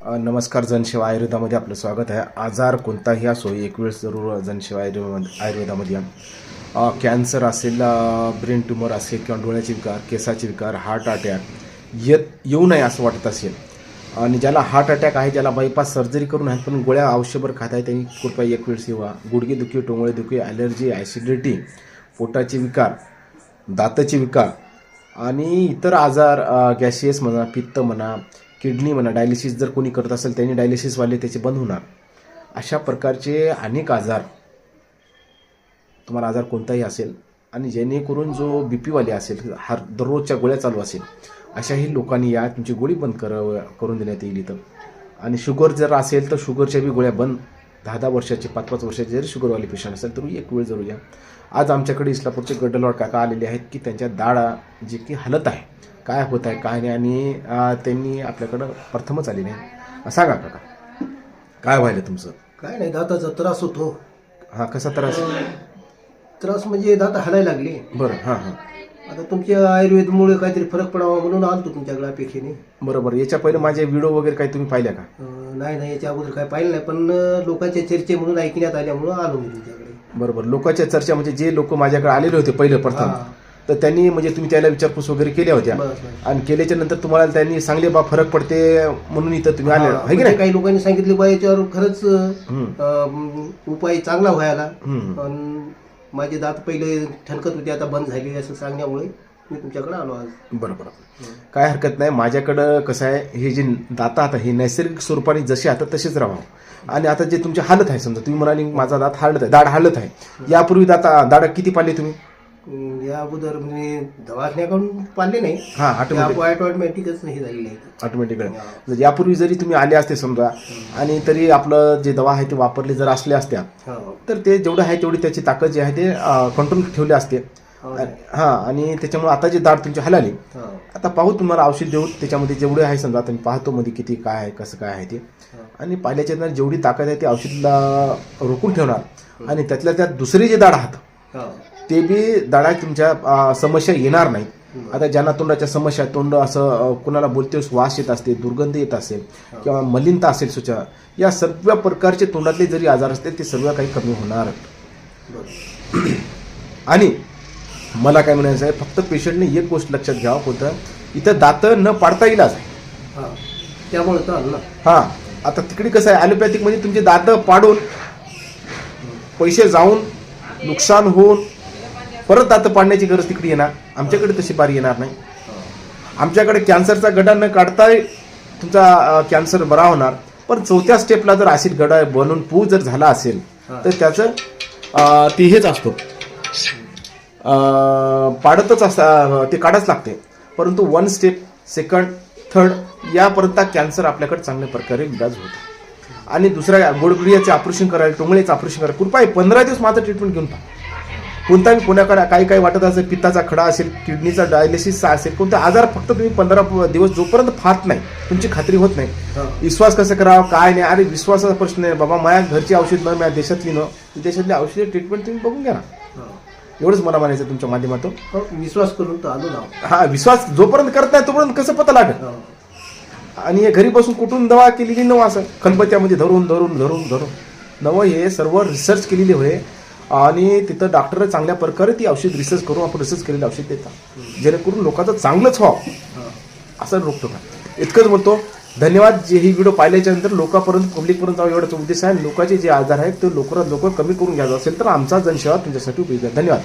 नमस्कार जनसेवा आयुर्वेदामध्ये आपलं स्वागत आहे. आजार कोणताही असो एक वेळ जरूर जनसेवा आयुर्वेद आयुर्वेदामध्ये या. कॅन्सर असेल ब्रेन ट्यूमर असेल किंवा डोळ्याचे विकार केसाचे विकार हार्ट अटॅक येत येऊ नये असं वाटत असेल. आणि ज्याला हार्ट अटॅक आहे ज्याला बायपास सर्जरी करून आहेत पण गोळ्या आयुष्यभर खात आहे त्यांनी कृपया एक वेळेस येवा गुडघेदुखी टोंगळे दुखी ॲलर्जी ॲसिडिटी पोटाचे विकार दाताचे विकार आणि इतर आजार गॅसियस म्हणा पित्त म्हणा किडनी म्हणा डायलिसिस जर कोणी करत असेल त्यांनी डायलिसिसवाले त्याचे बंद होणार. अशा प्रकारचे अनेक आजार. तुम्हाला आजार कोणताही असेल आणि जेणेकरून जो बी पीवाले असेल हर दररोजच्या गोळ्या चालू असेल अशाही लोकांनी या तुमची गोळी बंद कर करून देण्यात येईल इथं. आणि शुगर जर असेल तर शुगरच्या बी गोळ्या बंद. दहा दहा वर्षाचे पाच पाच वर्षाचे जरी शुगरवाले पेशंट असेल तर एक वेळ जरूर या. आज आमच्याकडे इस्लापूरचे गड्डलवाड काका आलेले आहेत की त्यांच्या दाढा जी की हलत आहे. काय होत आहे काय नाही आणि त्यांनी आपल्याकडं प्रथमच आलेले आहे सांगा काका. काय व्हायलं तुमचं? काय नाही दाताचा त्रास होतो. हा कसा त्रास? त्रास म्हणजे दात हलायला लागले. बरं हां हां. आता तुमच्या आयुर्वेदमुळे काहीतरी फरक पडावा म्हणून आलतो तुमच्याकडे अपेक्षेने. बरोबर याच्या पहिले माझे व्हिडिओ वगैरे काही तुम्ही पाहिल्या का? अं, नाही नाही याच्या अगोदर काय पाहिलं नाही पण लोकांच्या चर्चे म्हणून ऐकण्यात आल्यामुळं आलो मी तुमच्याकडे. बरोबर लोकांच्या चर्चा म्हणजे जे लोक माझ्याकडे आलेले होते पहिले प्रथम हा. तर त्यांनी म्हणजे तुम्ही त्याला विचारपूस वगैरे केल्या होत्या. आणि केल्याच्यानंतर तुम्हाला त्यांनी सांगले बा फरक पडते म्हणून इथं तुम्ही आले. आहे की म्हणजे नाही? काही लोकांनी सांगितले बा याच्यावर खरंच. अं, उपाय चांगला व्हायला. हम्म. पण माझे दात पहिले ठणकत होते आता बंद झाले असं सांगण्यामुळे मी तुमच्याकडे आलो आज. बरं बरं काय हरकत नाही. माझ्याकडं कसं आहे हे जे दाता आता हे नैसर्गिक स्वरूपाने जसे आता तसेच राहावं. आणि आता जे तुमची हालत आहे समजा तुम्ही म्हणाले माझा दात हालत आहे दाढ हालत आहे. यापूर्वी दाता दाढ किती पाडले तुम्ही? अं, या अगोदर म्हणजे दवाखान्याकडून पाळले नाही. हा ऑटोमॅटिक ऑटोमॅटिकच हे झालेले आहे. ऑटोमॅटिकली जर यापूर्वी जरी तुम्ही आले असते समजा आणि तरी आपलं जे दवा आहे ते वापरले जर असले असत्या हो. तर ते जेवढं आहे तेवढी त्याची ताकद जी आहे ते कंट्रोल ठेवले असते. हो. हा आणि त्याच्यामुळे आता जे दाढ तुमची हलाली हो. आता पाहू तुम्हाला औषध देऊ त्याच्यामध्ये जेवढे आहे समजा आता मी पाहतो मध्ये किती काय आहे कसं काय आहे ते. आणि पाहिल्याच्या नंतर जेवढी ताकद आहे ते औषधला रोखून ठेवणार. आणि त्यातल्या त्यात दुसरे जे दाढ आहात हो. ते बी दाढा तुमच्या समस्या येणार नाही आता ज्यांना तोंडाच्या समस्या तोंड असं कुणाला बोलते वास येत असते दुर्गंध येत असेल किंवा मलिनता असेल सुचा या सर्व प्रकारचे तोंडातले जरी आजार असतील ते सर्व काही कमी होणार. आणि मला काय म्हणायचं आहे फक्त पेशंटने एक गोष्ट लक्षात घ्यावं होतं इथं दात न पाडता इलाज आहे हा. त्यामुळे तर ना हां आता तिकडे कसं आहे ॲलोपॅथिकमध्ये तुमचे दात पाडून पैसे जाऊन नुकसान होऊन परत दात पाडण्याची गरज तिकडे येणार. आमच्याकडे तशी बारी येणार नाही. आमच्याकडे कॅन्सरचा गडा न काढताही तुमचा कॅन्सर बरा होणार. पण चौथ्या स्टेपला जर ऍसिड गडा बनून पू जर झाला असेल तर त्याचं ते हेच असतो. पाडतच असता ते काढाच लागते. परंतु वन स्टेप सेकंड थर्ड यापर्यंत कॅन्सर आपल्याकडे चांगल्या प्रकारे इलाज होतो. आणि दुसऱ्या गोडगुडियाचे ऑपरेशन करायला टोंगळ्याचं ऑपरेशन करायला कृपया पंधरा दिवस माझं ट्रीटमेंट घेऊन पहा. कोणताही कोणाकडे काही काही वाटत असेल पित्ताचा खडा असेल किडनीचा डायलिसिसचा असेल कोणता आजार फक्त तुम्ही पंधरा दिवस जोपर्यंत फात नाही तुमची खात्री होत नाही. विश्वास कसं करावा काय नाही अरे विश्वासाचा प्रश्न आहे बाबा माझ्या घरची औषध न माझ्या देशातली न देशातली औषधी ट्रीटमेंट तुम्ही बघून घ्या ना. एवढंच मला म्हणायचं तुमच्या माध्यमातून. हो, विश्वास करून आलो ना. हा विश्वास जोपर्यंत करत नाही तोपर्यंत कसं पता लागेल. आणि हे घरी बसून कुठून दवा केलेली नवं असं. खलबत्त्यामध्ये धरून धरून धरून धरून. नवं हे सर्व रिसर्च केलेले होय. आणि तिथं डॉक्टर चांगल्या प्रकारे ती औषध रिसर्च करून आपण रिसर्च केलेलं औषध देतात. जेणेकरून लोकांचं चांगलंच व्हावं. असं रोखतो का इतकंच बोलतो धन्यवाद. जे ही व्हिडिओ पाहिल्याच्या नंतर लोकांपर्यंत पब्लिकपर्यंत जावं एवढाच उद्देश आहे. लोकांचे जे आजार आहेत ते लवकरात लवकर कमी करून घ्यायचं असेल तर आमचा जनसेवा तुमच्यासाठी उपयोगी आहे. धन्यवाद.